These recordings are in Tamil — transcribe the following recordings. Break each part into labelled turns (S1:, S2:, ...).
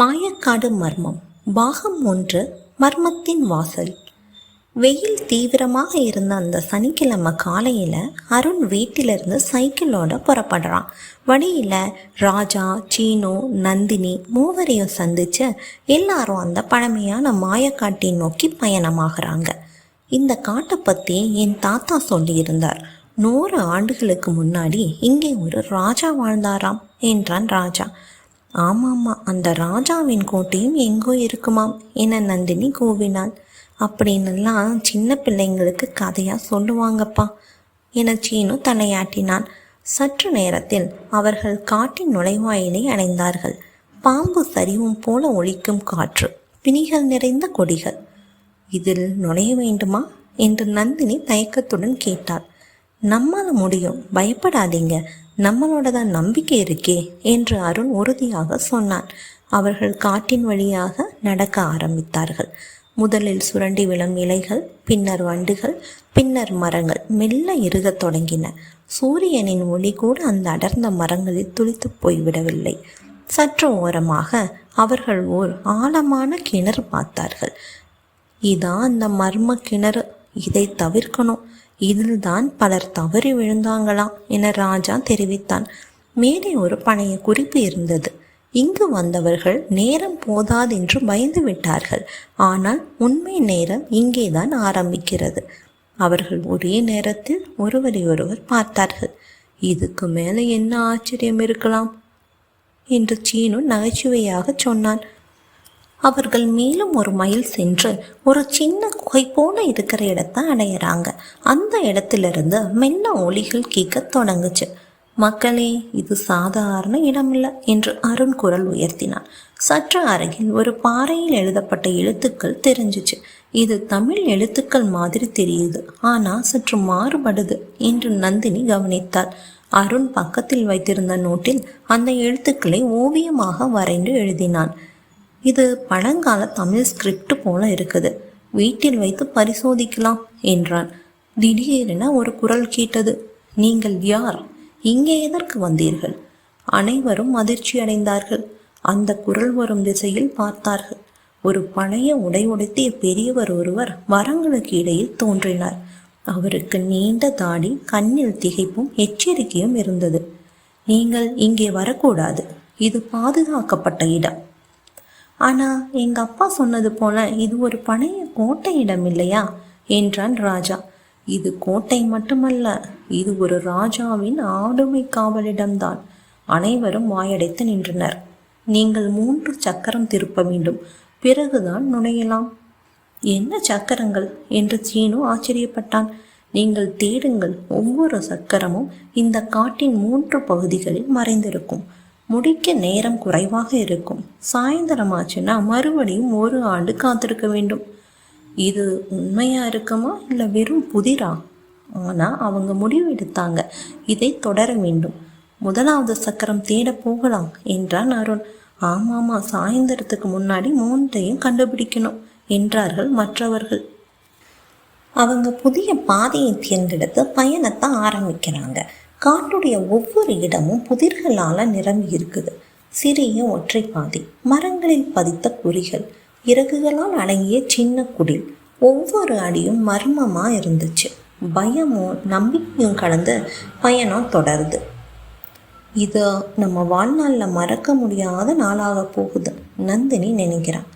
S1: மாயக்காடு மர்மம். பாகம் ஒன்று மர்மத்தின் வாசல். வெயில் தீவிரமாக இருந்த அந்த சனிக்கிழமை காலையில் அருண் வீட்டிலிருந்து சைக்கிளோட புறப்படுறான். வழியில் ராஜா சீனு நந்தினி மூவரையும் சந்திச்சு எல்லாரும் அந்த பழமையான மாயக்காட்டை நோக்கி பயணமாகறாங்க. இந்த காட்டை பற்றி என் தாத்தா சொல்லியிருந்தார். நூறு ஆண்டுகளுக்கு முன்னாடி இங்கே ஒரு ராஜா வாழ்ந்தாராம் என்றான் ராஜா. ஆமாம்மா அந்த ராஜாவின் கோட்டையும் எங்கோ இருக்குமாம் என நந்தினி கூவினாள். அப்படின்னுலாம் சின்ன பிள்ளைங்களுக்கு கதையாக சொல்லுவாங்கப்பா என சீனு தலையாட்டினான். சற்று நேரத்தில் அவர்கள் காட்டின் நுழைவாயிலை அடைந்தார்கள். பாம்பு சரிவும் போல ஒழிக்கும் காற்று பிணிகள் நிறைந்த கொடிகள். இதில் நுழைய வேண்டுமா? என்று நந்தினி தயக்கத்துடன் கேட்டாள். நம்மால் முடியும் பயப்படாதீங்க நம்மளோட தான் நம்பிக்கை இருக்கே என்று அருண் உறுதியாக சொன்னான். அவர்கள் காட்டின் வழியாக நடக்க ஆரம்பித்தார்கள். முதலில் சுரண்டி விழும் இலைகள் பின்னர் வண்டுகள் பின்னர் மரங்கள் மெல்ல இறுகத் தொடங்கின. சூரியனின் ஒளி கூட அந்த அடர்ந்த மரங்களில் துளித்து போய்விடவில்லை. சற்று ஓரமாக அவர்கள் ஓர் ஆழமான கிணறு பார்த்தார்கள். இதான் அந்த மர்ம கிணறு இதை தவிர்க்கணும். இதில்தான் பலர் தவறி விழுந்தாங்களாம் என ராஜா தெரிவித்தான். மேலே ஒரு பழைய குறிப்பு இருந்தது. இங்கு வந்தவர்கள் நேரம் போதாதென்று பயந்து விட்டார்கள். ஆனால் உண்மை நேரம் இங்கேதான் ஆரம்பிக்கிறது. அவர்கள் ஒரே நேரத்தில் ஒருவரை ஒருவர் பார்த்தார்கள். இதுக்கு மேலே என்ன ஆச்சரியம் இருக்கலாம்? என்று சீனு நகைச்சுவையாக சொன்னான். அவர்கள் மேலும் ஒரு மைல் சென்று ஒரு சின்ன குகை போல இருக்கிற இடத்த அடையிறாங்க. அந்த இடத்திலிருந்து மெல்ல ஒளிகள் கேட்க தொடங்குச்சு. மக்களே இது சாதாரண இடமில்ல என்று அருண் குரல் உயர்த்தினான். சற்று அருகில் ஒரு பாறையில் எழுதப்பட்ட எழுத்துக்கள் தெரிஞ்சிச்சு. இது தமிழ் எழுத்துக்கள் மாதிரி தெரியுது ஆனா சற்று மாறுபடுது என்று நந்தினி கவனித்தாள். அருண் பக்கத்தில் வைத்திருந்த நோட்டில் அந்த எழுத்துக்களை ஓவியமாக வரைந்து எழுதினான். இது பழங்கால தமிழ் ஸ்கிரிப்ட் போல இருக்குது. வீட்டில் வைத்து பரிசோதிக்கலாம் என்றான். திடீரென ஒரு குரல் கேட்டது. நீங்கள் யார்? இங்கே எதற்கு வந்தீர்கள்? அனைவரும் அதிர்ச்சி அடைந்தார்கள். அந்த குரல் வரும் திசையில் பார்த்தார்கள். ஒரு பழைய உடை உடைத்திய பெரியவர் ஒருவர் மரங்களுக்கு இடையில் தோன்றினார். அவருக்கு நீண்ட தாடி கண்ணில் திகைப்பும் எச்சரிக்கையும் இருந்தது. நீங்கள் இங்கே வரக்கூடாது. இது பாதுகாக்கப்பட்ட இடம். ஆனால் எங்கள் அப்பா சொன்னது போல இது ஒரு பழைய கோட்டையிடம் இல்லையா? என்றான் ராஜா. இது கோட்டை மட்டுமல்ல இது ஒரு ராஜாவின் ஆளுமை காவலிடம்தான். அனைவரும் வாயடைத்து நின்றனர். நீங்கள் மூன்று சக்கரம் திருப்ப வேண்டும் பிறகுதான் நுழையலாம். என்ன சக்கரங்கள்? என்று சீனு ஆச்சரியப்பட்டான். நீங்கள் தேடுங்கள் ஒவ்வொரு சக்கரமும் இந்த காட்டின் மூன்று பகுதிகளில் மறைந்திருக்கும். முடிக்க நேரம் குறைவாக இருக்கும். சாயந்தரமாச்சுன்னா மறுபடியும் ஒரு ஆண்டு காத்திருக்க வேண்டும். இது உண்மையா இருக்குமா இல்லை வெறும் புதிரா? ஆனால் அவங்க முடிவு எடுத்தாங்க. இதை தொடர வேண்டும். முதலாவது சக்கரம் தேட போகலாம் என்றான் அருண். ஆமாமா சாயந்தரத்துக்கு முன்னாடி மூன்றையும் கண்டுபிடிக்கணும் என்றார்கள் மற்றவர்கள். அவங்க புதிய பாதையை தேர்ந்தெடுத்து பயணத்தை ஆரம்பிக்கிறாங்க. காட்டுடைய ஒவ்வொரு இடமும் புதிர்களால் நிரம்பி இருக்குது. சிறிய ஒற்றை பாதி மரங்களில் பதித்த குறிகள் இறகுகளால் அடங்கிய சின்ன குடில் ஒவ்வொரு அடியும் மர்மமாக இருந்துச்சு. பயமும் நம்பிக்கையும் கலந்து பயணம் தொடருது. இது நம்ம வாழ்நாளில் மறக்க முடியாத நாளாக போகுது நந்தினி நினைக்கிறான்.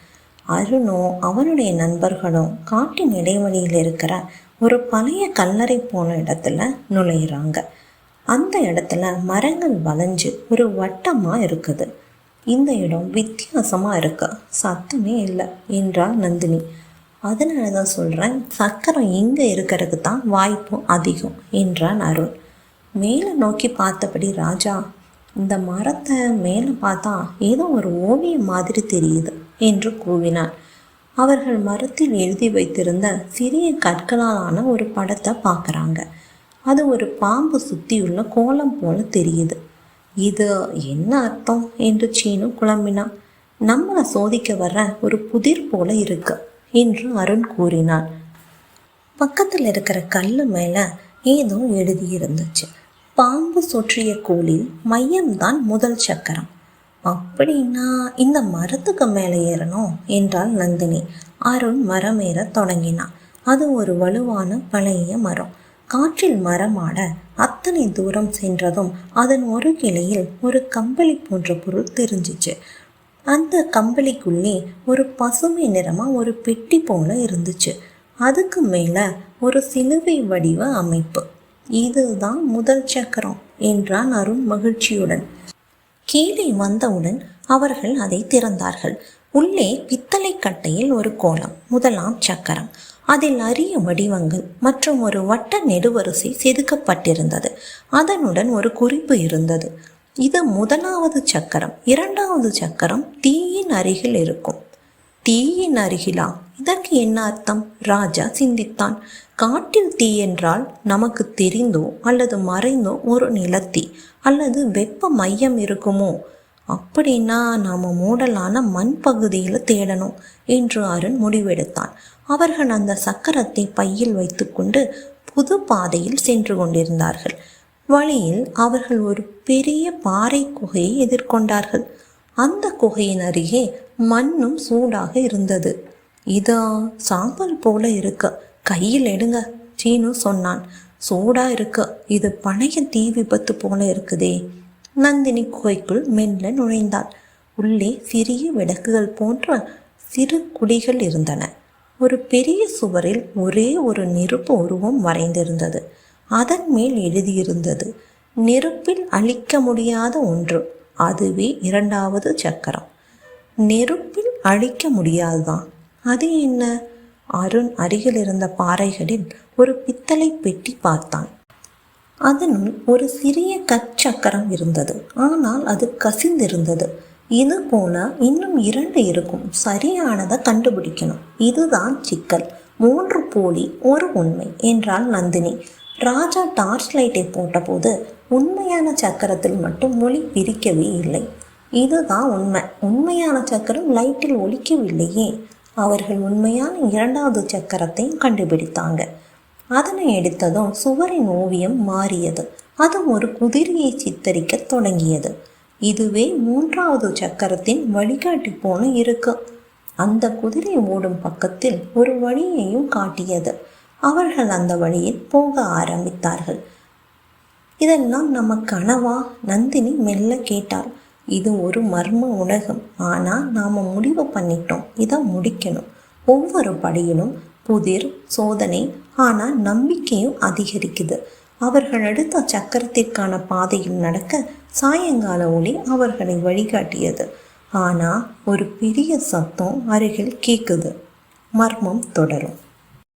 S1: அருணும் அவனுடைய நண்பர்களும் காட்டின் இடைவெளியில் இருக்கிற ஒரு பழைய கல்லறை போன இடத்துல நுழையிறாங்க. அந்த இடத்துல மரங்கள் வளைஞ்சு ஒரு வட்டமாக இருக்குது. இந்த இடம் வித்தியாசமாக இருக்கு. சத்தமே இல்லை என்றாள் நந்தினி. அதனால தான் சொல்கிறேன் சக்கரம் இங்கே இருக்கிறதுக்கு தான் வாய்ப்பும் அதிகம் என்றான் அருண். மேலே நோக்கி பார்த்தபடி ராஜா இந்த மரத்தை மேலே பார்த்தா ஏதோ ஒரு ஓவியம் மாதிரி தெரியுது என்று கூவினான். அவர்கள் மரத்தில் எழுதி வைத்திருந்த சிறிய கற்களாலான ஒரு படத்தை பார்க்குறாங்க. அது ஒரு பாம்பு சுத்தியுள்ள கோலம் போல தெரியுது. இது என்ன அர்த்தம்? என்று சீனு குழம்பினான் நம்மளை சோதிக்க வர்ற ஒரு புதிர் போல இருக்கு என்று அருண் கூறினான் பக்கத்தில் இருக்கிற கல் மேலே ஏதோ எழுதியிருந்துச்சு பாம்பு சுற்றிய கோலில் மையம்தான் முதல் சக்கரம். அப்படின்னா இந்த மரத்துக்கு மேலே ஏறணும் என்றாள் நந்தினி. அருண் மரம் ஏற தொடங்கினான். அது ஒரு வலுவான பழைய மரம். காற்றில் மரமாட அத்தனை தூரம் சென்றதும் அதன் ஒரு கிளையில் ஒரு கம்பளி போன்ற பொருள் தெரிஞ்சிச்சு. அந்த கம்பளிக்குள்ளே ஒரு பசுமை நிறமா ஒரு பெட்டி போல இருந்துச்சு. அதுக்கு மேல ஒரு சிலுவை வடிவ அமைப்பு. இதுதான் முதல் சக்கரம் என்றான் அருண் மகிழ்ச்சியுடன். கீழே வந்தவுடன் அவர்கள் அதை திறந்தார்கள். உள்ளே பித்தளை கட்டையில் ஒரு கோலம் முதலாம் சக்கரம். அதில் அரிய வடிவங்கள் மற்றும் ஒரு வட்ட நெடுவரிசை செதுக்கப்பட்டிருந்தது. அதனுடன் ஒரு குறிப்பு இருந்தது. இது முதலாவது சக்கரம். இரண்டாவது சக்கரம் தீயின் அருகில் இருக்கும். தீயின் அருகிலா? இதற்கு என்ன அர்த்தம்? ராஜா சிந்தித்தான். காட்டில் தீ என்றால் நமக்கு தெரிந்தோ அல்லது மறைந்தோ ஒரு நிலத்தீ அல்லது வெப்ப மையம் இருக்குமோ? அப்படின்னா நாம் மூடலான மண் பகுதியில் தேடணும் என்று அருண் முடிவெடுத்தான். அவர்கள் அந்த சக்கரத்தை பையில் வைத்துக்கொண்டு புது பாதையில் சென்று கொண்டிருந்தார்கள். வழியில் அவர்கள் ஒரு பெரிய பாறை குகையை எதிர்கொண்டார்கள். அந்த குகையின் அருகே மண்ணும் சூடாக இருந்தது. இதா சாம்பல் போல இருக்க. கையில் எடுங்க சீனு சொன்னான். சூடா இருக்கு. இது பழைய தீ விபத்து போல இருக்குதே. நந்தினி குகைக்குள் மெல்ல நுழைந்தாள். உள்ளே சிறிய விளக்குகள் போன்ற சிறு குடிகள் இருந்தன. ஒரு பெரிய சுவரில் ஒரே ஒரு நெருப்பு உருவம் வரைந்திருந்தது. அதன் மேல் எழுதியிருந்தது நெருப்பில் அழிக்க முடியாத ஒன்று அதுவே இரண்டாவது சக்கரம். நெருப்பில் அழிக்க முடியாதுதான் அது என்ன? அருண் அருகில் இருந்த பாறைகளில் ஒரு பித்தளை பெட்டி பார்த்தான். அதனுள் ஒரு சிறிய கற்சக்கரம் இருந்தது. ஆனால் அது கசிந்திருந்தது. இது போல இன்னும் இரண்டு இருக்கும். சரியானதை கண்டுபிடிக்கணும். இதுதான் சிக்கல். மூன்று போலி ஒரு உண்மை என்றாள் நந்தினி. ராஜா டார்ச் லைட்டை போட்டபோது உண்மையான சக்கரத்தில் மட்டும் ஒளி பிரிக்கவே இல்லை. இதுதான் உண்மை. உண்மையான சக்கரம் லைட்டில் ஒலிக்கவில்லையே. அவர்கள் உண்மையான இரண்டாவது சக்கரத்தையும் கண்டுபிடித்தாங்க. அதனை எடுத்ததும் சுவரின் ஓவியம் மாறியது. அது ஒரு குதிரையை சித்தரிக்க தொடங்கியது. இதுவே மூன்றாவது சக்கரத்தின் வழிகாட்டி போன இருக்கு. அந்த குதிரை ஓடும் பக்கத்தில் ஒரு வழியையும் காட்டியது. அவர்கள் அந்த வழியில் போக ஆரம்பித்தார்கள். இதெல்லாம் நம்ம கனவா? நந்தினி மெல்ல கேட்டாள். இது ஒரு மர்ம உலகம். ஆனால் நாம் முடிவு பண்ணிட்டோம். இதை முடிக்கணும். ஒவ்வொரு படியிலும் புதிர் சோதனை ஆனால் நம்பிக்கையும் அதிகரிக்குது. அவர்கள் அடுத்த சக்கரத்திற்கான பாதையில் நடக்க சாயங்கால ஒளி அவர்களை வழிகாட்டியது. ஆனால் ஒரு பெரிய சத்தம் அருகில் கேட்குது மர்மம் தொடரும்.